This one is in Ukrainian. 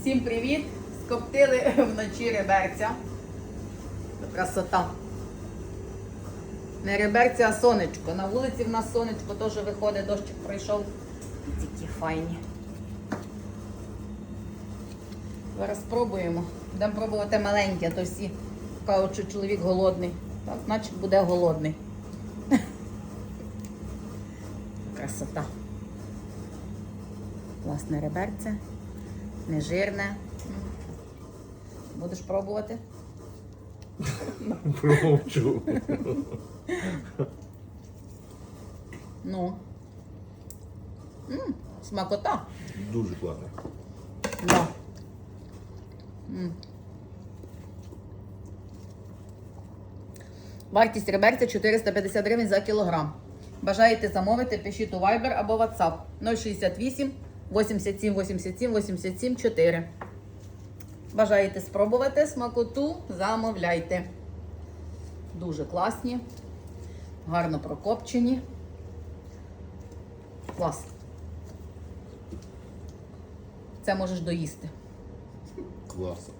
Всім привіт! Скоптили вночі реберця. Красота. Не реберця, а сонечко. На вулиці в нас сонечко теж виходить, дощик пройшов. Такі файні. Зараз спробуємо. Будемо пробувати маленьке, а то всі кажуть, що чоловік голодний. Так, значить буде голодний. Красота. Класне реберце, нежирне. Будеш пробувати? Промовчу. Ну. м смакота. Дуже класно. Да. М. Вартість реберця 450 гривень за кілограм. Бажаєте замовити, пишіть у Viber або WhatsApp 068 87 87 87 4. Бажаєте спробувати смакоту, замовляйте. Дуже класні, гарно прокопчені. Клас. Це можеш доїсти. Класно.